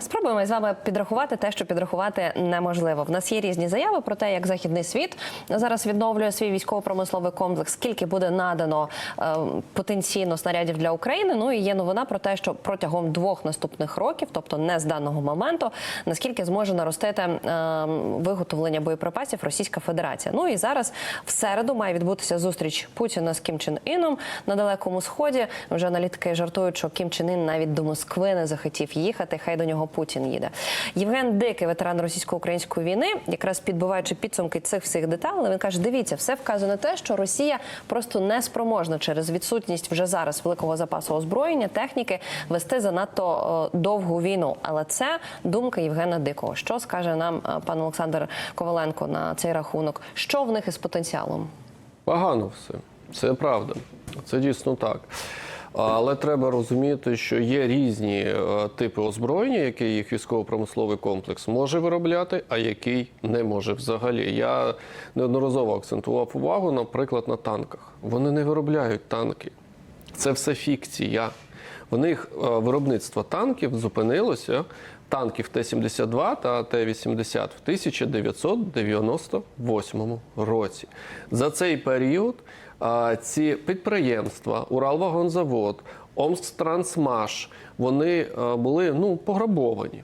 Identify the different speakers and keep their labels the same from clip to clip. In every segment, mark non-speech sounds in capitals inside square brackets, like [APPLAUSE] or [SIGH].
Speaker 1: Спробуємо з вами підрахувати те, що підрахувати неможливо. В нас є різні заяви про те, як західний світ зараз відновлює свій військово-промисловий комплекс, скільки буде надано е, потенційно снарядів для України. Ну і є новина про те, що протягом двох наступних років, тобто не з даного моменту, наскільки зможе наростити е, виготовлення боєприпасів Російська Федерація. Ну і зараз в середу має відбутися зустріч Путіна з Кім Чен Іном на далекому сході. Вже аналітики жартують, що Кім Чен Ін навіть до Москви не захотів їхати. Хай до нього Путін їде. Євген Дикий, ветеран російсько-української війни, якраз підбиваючи підсумки цих всіх деталей, він каже: дивіться, все вказує те, що Росія просто не спроможна через відсутність вже зараз великого запасу озброєння, техніки вести занадто е, довгу війну. Але це думка Євгена Дикого. Що скаже нам е, пан Олександр Коваленко на цей рахунок? Що в них із потенціалом?
Speaker 2: Погано все. Це правда. Це дійсно так. Але треба розуміти, що є різні е, типи озброєння, які їх військово-промисловий комплекс може виробляти, а який не може взагалі. Я неодноразово акцентував увагу, наприклад, на танках. Вони не виробляють танки. Це все фікція. В них е, виробництво танків зупинилося танків Т-72 та Т-80 в 1998 році. За цей період ці підприємства Уралвагонзавод, Омсктрансмаш, вони були ну, пограбовані.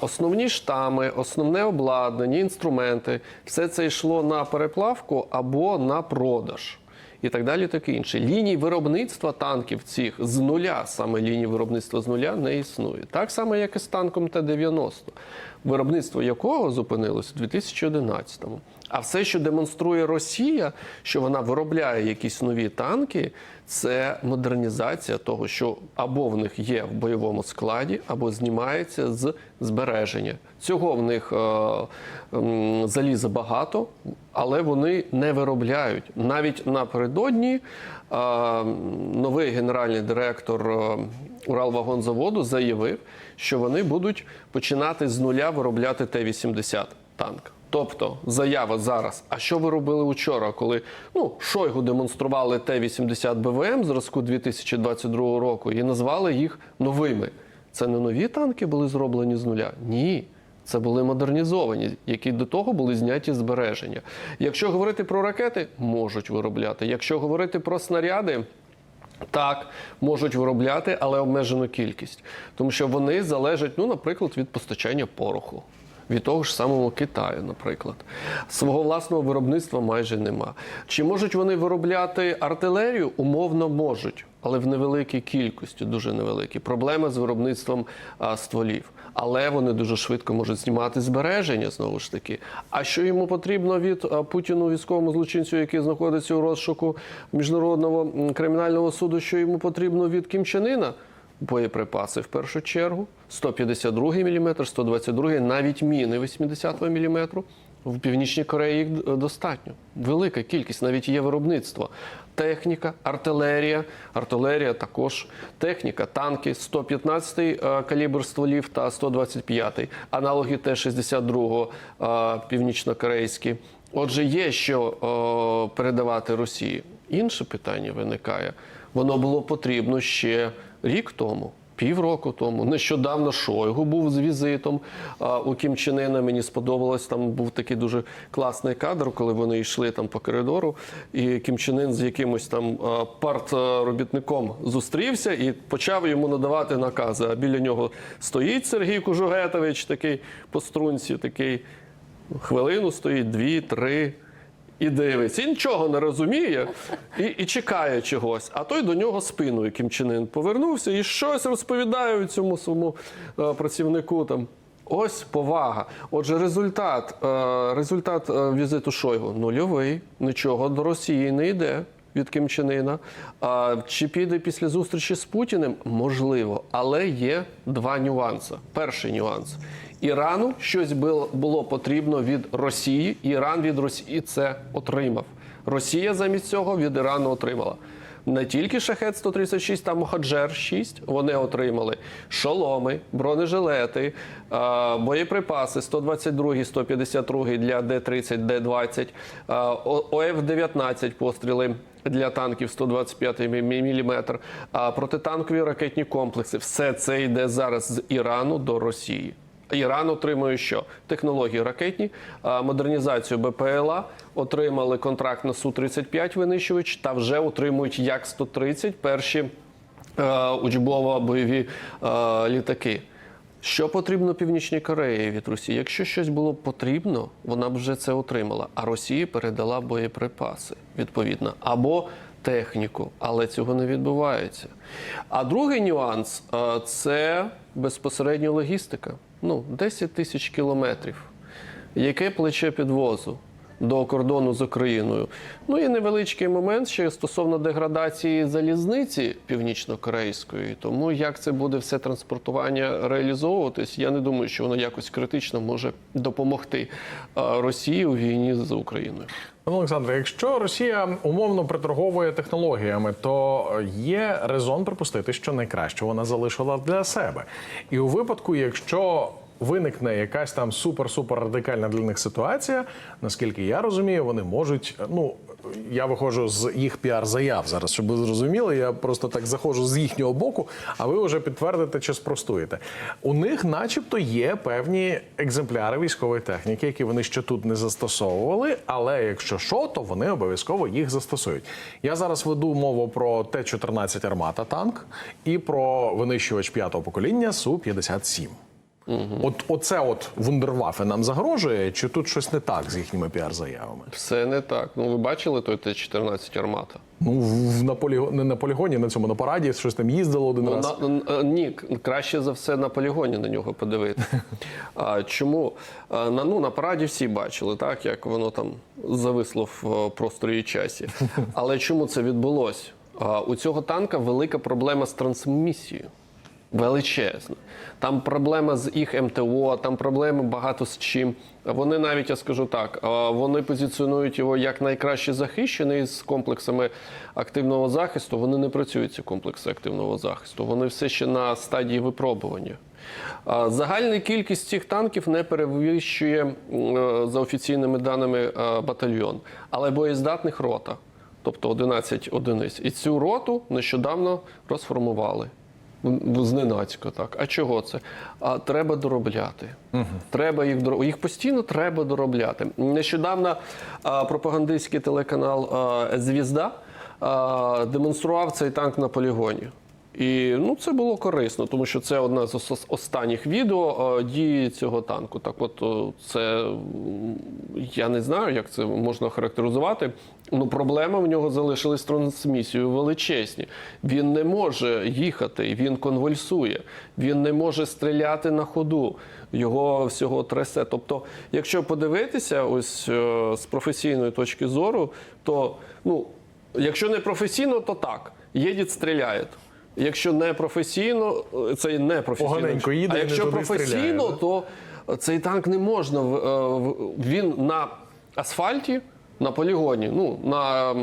Speaker 2: Основні штами, основне обладнання, інструменти все це йшло на переплавку або на продаж. І так далі, таке інше. Ліній виробництва танків цих з нуля, саме лінії виробництва з нуля не існує. Так само, як і з танком Т-90, виробництво якого зупинилося у 2011-му. А все, що демонструє Росія, що вона виробляє якісь нові танки, це модернізація того, що або в них є в бойовому складі, або знімається з збереження. Цього в них е, заліза багато, але вони не виробляють. Навіть напередодні е, новий генеральний директор е, Уралвагонзаводу заявив, що вони будуть починати з нуля виробляти Т-80 танк. Тобто заява зараз. А що ви робили вчора, коли ну Шойгу демонстрували Т-80 БВМ зразку 2022 року і назвали їх новими? Це не нові танки були зроблені з нуля? Ні. Це були модернізовані, які до того були зняті збереження. Якщо говорити про ракети, можуть виробляти. Якщо говорити про снаряди. Так, можуть виробляти, але обмежену кількість, тому що вони залежать, ну, наприклад, від постачання пороху. Від того ж самого Китаю, наприклад, свого власного виробництва майже нема. Чи можуть вони виробляти артилерію? Умовно можуть, але в невеликій кількості, дуже невеликій. Проблема з виробництвом а, стволів. Але вони дуже швидко можуть знімати збереження знову ж таки. А що йому потрібно від Путіну, військовому злочинцю, який знаходиться у розшуку міжнародного кримінального суду? Що йому потрібно від Кім Чен Іна? Боєприпаси в першу чергу, 152 мм, 122 навіть міни 80 мм. В Північній Кореї їх достатньо. Велика кількість, навіть є виробництво. Техніка, артилерія, артилерія також, техніка, танки, 115-й е, калібр стволів та 125-й, аналоги Т-62 е, північнокорейські. Отже, є що е, передавати Росії. Інше питання виникає. Воно було потрібно ще рік тому. Півроку тому нещодавно Шойгу був з візитом а, у Кім Чен Ына. Мені сподобалось. Там був такий дуже класний кадр, коли вони йшли там по коридору, і Кім Чен Ын з якимось там партробітником зустрівся і почав йому надавати накази. А біля нього стоїть Сергій Кужугетович, такий по струнці, такий хвилину стоїть, дві, три. І дивиться, і нічого не розуміє і, і чекає чогось. А той до нього спиною Кім Чен повернувся і щось розповідає цьому своєму е, працівнику. Там ось повага. Отже, результат, е, результат е, візиту Шойгу нульовий. Нічого до Росії не йде. Від Кім Чен Іна. А чи піде після зустрічі з Путіним? Можливо, але є два нюанси. Перший нюанс. Ірану щось було, потрібно від Росії. Іран від Росії це отримав. Росія замість цього від Ірану отримала. Не тільки шахет 136 та Мохаджер 6 вони отримали шоломи, бронежилети, боєприпаси 122, 152 для Д-30, Д-20, е, ОФ-19 постріли для танків 125 мм, а протитанкові ракетні комплекси. Все це йде зараз з Ірану до Росії. Іран отримує що? Технології ракетні, модернізацію БПЛА, отримали контракт на Су-35 винищувач та вже отримують Як-130 перші е, учбово-бойові е, літаки. Що потрібно Північній Кореї від Росії? Якщо щось було потрібно, вона б вже це отримала. А Росії передала боєприпаси відповідно або техніку, але цього не відбувається. А другий нюанс е, це безпосередньо логістика. Ну, 10 тисяч кілометрів. Яке плече підвозу? До кордону з Україною. Ну і невеличкий момент ще стосовно деградації залізниці північно-корейської. Тому як це буде все транспортування реалізовуватись, я не думаю, що воно якось критично може допомогти Росії у війні з Україною.
Speaker 3: Пане Олександре, якщо Росія умовно приторговує технологіями, то є резон припустити, що найкраще вона залишила для себе. І у випадку, якщо виникне якась там супер-супер радикальна для них ситуація, наскільки я розумію, вони можуть. Ну я виходжу з їх піар-заяв зараз, щоб ви зрозуміли. Я просто так заходжу з їхнього боку, а ви вже підтвердите чи спростуєте. У них, начебто, є певні екземпляри військової техніки, які вони ще тут не застосовували. Але якщо що, то вони обов'язково їх застосують. Я зараз веду мову про Т-14 Армата танк і про винищувач п'ятого покоління Су-57. От оце от вундервафе нам загрожує, чи тут щось не так з їхніми піар-заявами?
Speaker 2: Все не так. Ну ви бачили той Т-14 армата?
Speaker 3: Ну в на поліго... не на полігоні, на цьому на параді щось там їздило один
Speaker 2: Ну,
Speaker 3: раз.
Speaker 2: на, на- ні, краще за все на полігоні на нього подивитися. [LAUGHS] А, чому? На, ну, на параді всі бачили, так, як воно там зависло в е, просторі і часі. [LAUGHS] Але чому це відбулося? У цього танка велика проблема з трансмісією. Величезна. Там проблема з їх МТО, там проблеми багато з чим. Вони навіть, я скажу так, вони позиціонують його як найкраще захищений з комплексами активного захисту. Вони не працюють ці комплекси активного захисту. Вони все ще на стадії випробування. Загальна кількість цих танків не перевищує е, за офіційними даними е, батальйон, але боєздатних рота, тобто 11 одиниць. І цю роту нещодавно розформували. В- Зненацька, так. А чого це? А треба доробляти. Треба їх доро- їх постійно треба доробляти. Нещодавно а, пропагандистський телеканал а, Звізда а, демонстрував цей танк на полігоні. І ну, це було корисно, тому що це одне з останніх відео дії цього танку. Так, от це я не знаю, як це можна характеризувати. Ну, проблеми в нього залишились трансмісією величезні. Він не може їхати, він конвульсує, він не може стріляти на ходу. Його всього трясе. Тобто, якщо подивитися, ось е, з професійної точки зору, то ну, якщо не професійно, то так. Їде, стріляє. Якщо не професійно, е, це не професійно.
Speaker 3: Їде
Speaker 2: а якщо професійно,
Speaker 3: стріляє,
Speaker 2: то цей танк не можна. в- е, Він на асфальті, на полігоні, ну на,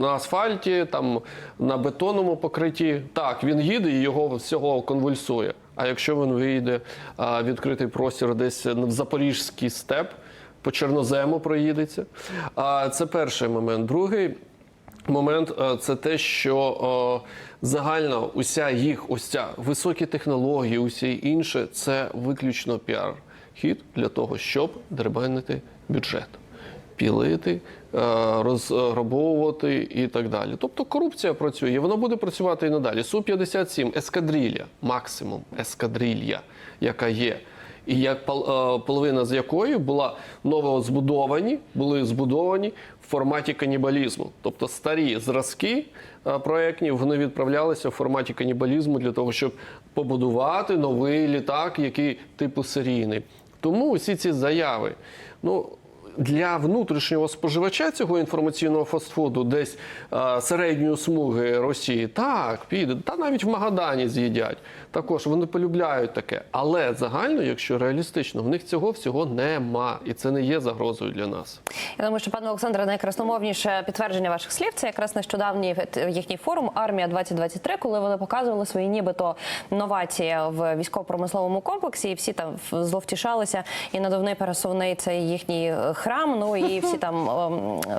Speaker 2: на асфальті, там на бетонному покритті. Так, він їде і його всього конвульсує. А якщо він вийде а, відкритий простір десь в Запорізький степ, по чорнозему проїдеться. А, це перший момент. Другий момент е, це те, що е, загальна уся їх, ось ця високі технології, усі інше, це виключно піар хід для того, щоб дербанити бюджет, пілити, е, розграбовувати і так далі. Тобто корупція працює, вона буде працювати і надалі. Су-57 ескадрилья, максимум ескадрилья, яка є. І як е, половина з якої була новозбудовані, були збудовані в форматі канібалізму. Тобто старі зразки е, проектні вони відправлялися в форматі канібалізму для того, щоб побудувати новий літак, який типу серійний. Тому усі ці заяви, ну. Для внутрішнього споживача цього інформаційного фастфуду, десь е, середньої смуги Росії, так піде, та навіть в Магадані з'їдять. Також вони полюбляють таке. Але загально, якщо реалістично, в них цього всього нема, і це не є загрозою для нас.
Speaker 1: Я думаю, що пане Олександре, найкрасномовніше підтвердження ваших слів це якраз нещодавній їхній форум Армія 2023 коли вони показували свої нібито новації в військово-промисловому комплексі, і всі там зловтішалися. І надувний пересувний цей їхній е, храм. Ну і [LAUGHS] всі там ем, е,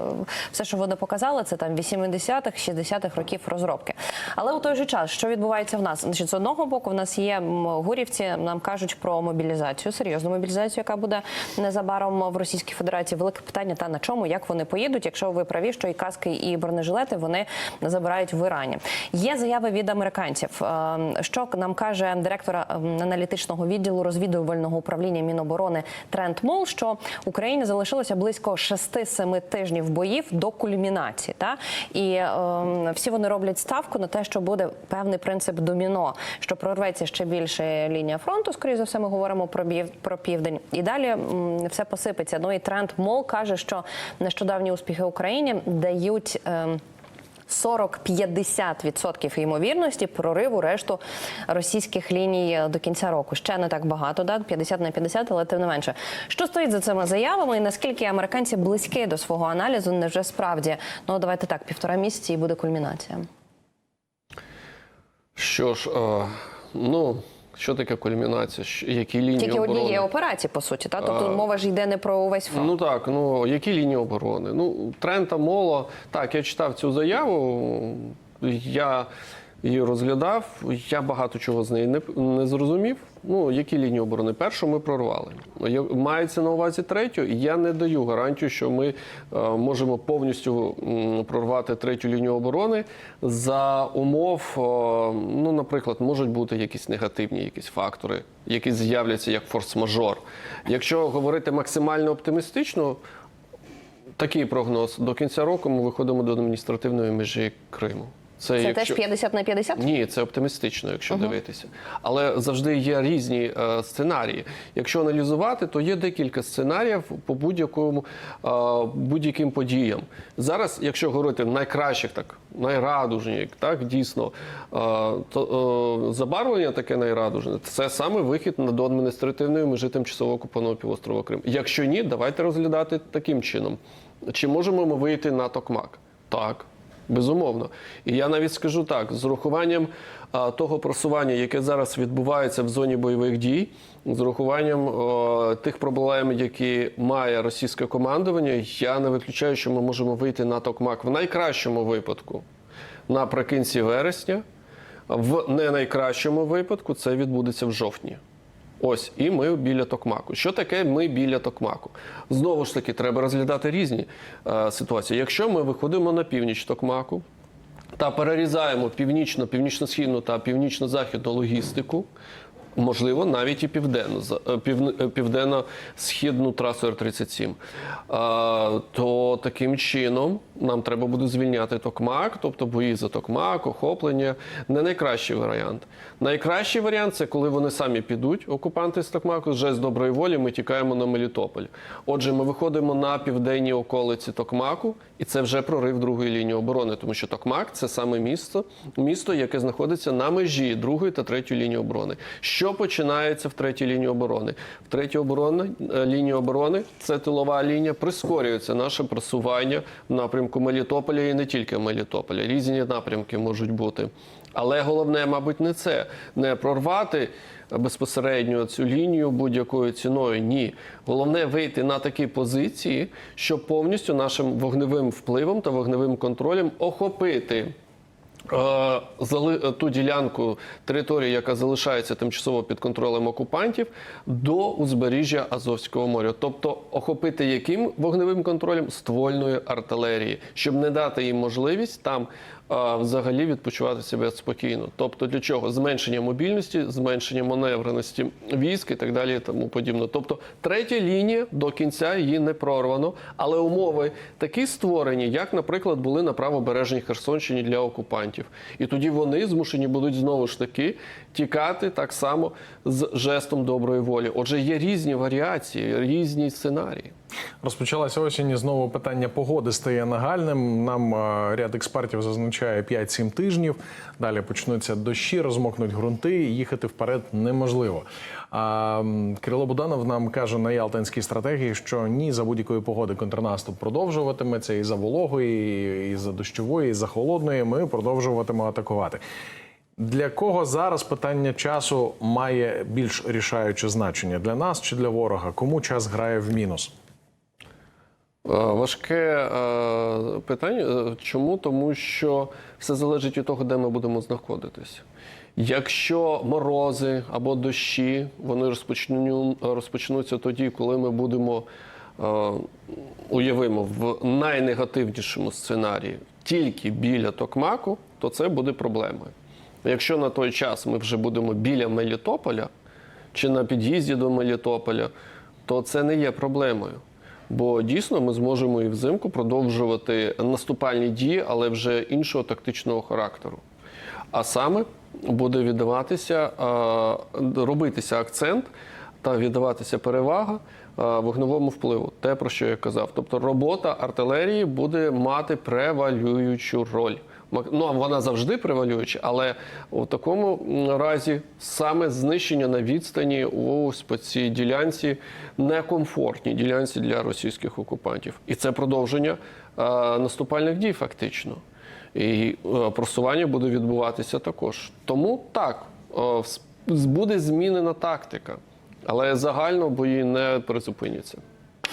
Speaker 1: все, що вони показали, це там 80-х, 60-х років розробки. Але у той же час, що відбувається в нас? Значить, з одного боку, в нас є гурівці, нам кажуть про мобілізацію, серйозну мобілізацію, яка буде незабаром в Російській Федерації. Велике питання та на чому, як вони поїдуть, якщо ви праві, що і каски, і бронежилети вони забирають в Ірані. Є заяви від американців. Е, Що нам каже директора ем, аналітичного відділу розвідувального управління Міноборони Трент Мол, що Україні залишилося близько 6-7 тижнів боїв до кульмінації. Та і е, всі вони роблять ставку на те, що буде певний принцип доміно, що прорветься ще більше лінія фронту. Скоріше за все, ми говоримо про бів- про південь. І далі м, все посипеться. Ну і тренд Мол каже, що нещодавні успіхи Україні дають. ем, 40-50% ймовірності прориву решту російських ліній до кінця року. Ще не так багато, да? 50 на 50, але тим не менше. Що стоїть за цими заявами і наскільки американці близькі до свого аналізу? Невже справді? Ну давайте так, півтора місяці і буде кульмінація.
Speaker 2: Що ж, е, ну що таке кульмінація? Які лінії
Speaker 1: Тільки
Speaker 2: оборони?
Speaker 1: однієї операції, по суті, та тобто мова ж йде не про увесь фронт.
Speaker 2: Ну так, ну які лінії оборони? Ну, Трента Моло, так, я читав цю заяву, я її розглядав, я багато чого з неї не, не зрозумів. Ну, які лінії оборони? Першу ми прорвали. Мається на увазі третю, і я не даю гарантію, що ми е, можемо повністю прорвати третю лінію оборони за умов, е, ну, наприклад, можуть бути якісь негативні якісь фактори, які з'являться як форс-мажор. Якщо говорити максимально оптимістично, такий прогноз до кінця року ми виходимо до адміністративної межі Криму.
Speaker 1: Це теж 50 на 50?
Speaker 2: Ні, це оптимістично, якщо дивитися. Але завжди є різні е, сценарії. Якщо аналізувати, то є декілька сценаріїв по будь-якому е, будь-яким подіям. Зараз, якщо говорити найкращих, так найрадужні, так дійсно, е, то е, забарвлення таке найрадужне це саме вихід до адміністративної межі тимчасово окупованого півострова Крим. Якщо ні, давайте розглядати таким чином. Чи можемо ми вийти на Токмак? Так. Безумовно. І я навіть скажу так: з урахуванням а, того просування, яке зараз відбувається в зоні бойових дій, з урахуванням а, тих проблем, які має російське командування, я не виключаю, що ми можемо вийти на Токмак в найкращому випадку наприкінці вересня. В не найкращому випадку це відбудеться в жовтні. Ось, і ми біля Токмаку. Що таке ми біля Токмаку? Знову ж таки, треба розглядати різні е, ситуації. Якщо ми виходимо на північ Токмаку та перерізаємо північно, північно-східну та північно-західну логістику, можливо, навіть і південно, півн- е, південно-східну трасу Р-37, е, то таким чином нам треба буде звільняти Токмак, тобто бої за Токмак, охоплення. Не найкращий варіант. Найкращий варіант це коли вони самі підуть, окупанти з Токмаку, вже з доброї волі ми тікаємо на Мелітополь. Отже, ми виходимо на південні околиці Токмаку, і це вже прорив другої лінії оборони, тому що Токмак це саме місто, місто, яке знаходиться на межі другої та третьої лінії оборони. Що починається в третій лінії оборони? В третій оборони е, лінії оборони це тилова лінія. Прискорюється наше просування в напрямку Мелітополя і не тільки Мелітополя. Різні напрямки можуть бути. Але головне, мабуть, не це не прорвати безпосередньо цю лінію будь-якою ціною. Ні, головне вийти на такі позиції, щоб повністю нашим вогневим впливом та вогневим контролем охопити. Е, ту ділянку території, яка залишається тимчасово під контролем окупантів, до узбережжя Азовського моря, тобто охопити яким вогневим контролем? Ствольної артилерії, щоб не дати їм можливість там е, взагалі відпочивати себе спокійно. Тобто для чого? Зменшення мобільності, зменшення маневреності військ і так далі, і тому подібне. Тобто третя лінія до кінця її не прорвано, але умови такі створені, як, наприклад, були на правобережній Херсонщині для окупантів. І тоді вони змушені будуть знову ж таки тікати так само з жестом доброї волі. Отже, є різні варіації, різні сценарії.
Speaker 3: Розпочалася осінь і знову питання погоди стає нагальним. Нам е, ряд експертів зазначає 5-7 тижнів. Далі почнуться дощі, розмокнуть ґрунти, і їхати вперед неможливо. А Кирило Буданов нам каже на Ялтинській стратегії, що ні за будь-якої погоди контрнаступ продовжуватиметься і за вологої, і за дощової, і за холодної. Ми продовжуватимемо атакувати. Для кого зараз питання часу має більш рішаюче значення для нас чи для ворога? Кому час грає в мінус?
Speaker 2: Е, Важке е, питання. Е, Чому? Тому що все залежить від того, де ми будемо знаходитися. Якщо морози або дощі, вони розпочню, розпочнуться тоді, коли ми будемо, уявимо, в найнегативнішому сценарії тільки біля Токмаку, то це буде проблемою. Якщо на той час ми вже будемо біля Мелітополя чи на під'їзді до Мелітополя, то це не є проблемою. Бо дійсно ми зможемо і взимку продовжувати наступальні дії, але вже іншого тактичного характеру. А саме буде віддаватися, е, робитися акцент та віддаватися перевага вогневому впливу. Те, про що я казав. Тобто робота артилерії буде мати превалюючу роль. Ну, вона завжди превалююча, але у такому разі саме знищення на відстані по цій ділянці некомфортній ділянці для російських окупантів. І це продовження е, наступальних дій, фактично. І е, просування буде відбуватися також. Тому так, е, буде змінена тактика, але загально бої не призупиняться.